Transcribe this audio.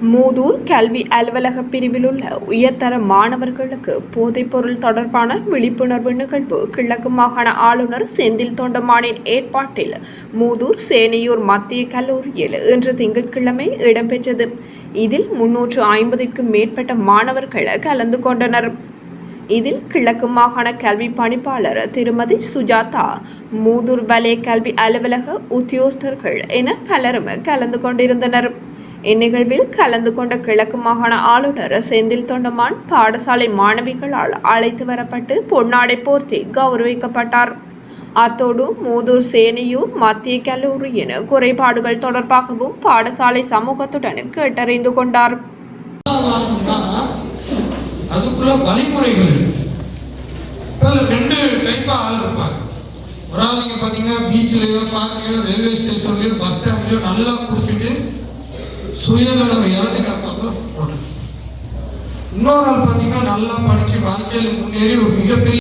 மூதூர் கல்வி அலுவலக பிரிவில் உள்ள உயர்தர மாணவர்களுக்கு போதைப்பொருள் தொடர்பான விழிப்புணர்வு நிகழ்வு கிழக்கு மாகாண ஆளுநர் செந்தில் தொண்டமானின் ஏற்பாட்டில் மூதூர் சேனையூர் மத்திய கல்லூரியில் இன்று திங்கட்கிழமை இடம்பெற்றது. இதில் முன்னூற்று ஐம்பதிற்கும் மேற்பட்ட மாணவர்கள் கலந்து கொண்டனர். இதில் கிழக்கு மாகாண கல்வி பணிப்பாளர் திருமதி சுஜாதா மூதூர் வலய கல்வி அலுவலக உத்தியோகஸ்தர்கள் என பலரும் கலந்து கொண்டிருந்தனர். இந்நிகழ்வில் கலந்து கொண்ட கிழக்கு மாகாண ஆளுநர் செந்தில் தொண்டமான் பாடசாலை மாணவிகளால் அழைத்து வரப்பட்டு பொன்னாடை போர்த்தி கௌரவிக்கப்பட்டார். அத்தோடு மூதூர் சேனையூர் மத்திய கல்லூரியின் குறைபாடுகள் தொடர்பாகவும் பாடசாலை சமூகத்துடன் கேட்டறிந்து கொண்டார். வாங்கணும்னா அதுக்குள்ள வழிமுறைகள் ரெண்டு டைப்பா ஆள் இருப்பாங்க. ஒரு ஆள் நீங்க பாத்தீங்கன்னா பீச்லயோ பார்க்லயோ ரயில்வே ஸ்டேஷன்லயோ பஸ் சுயநலம் இழந்து கிடப்பாங்க இன்னொரு ஆள் பாத்தீங்கன்னா நல்லா படிச்சு வாழ்க்கையில் முன்னேறி ஒரு மிகப்பெரிய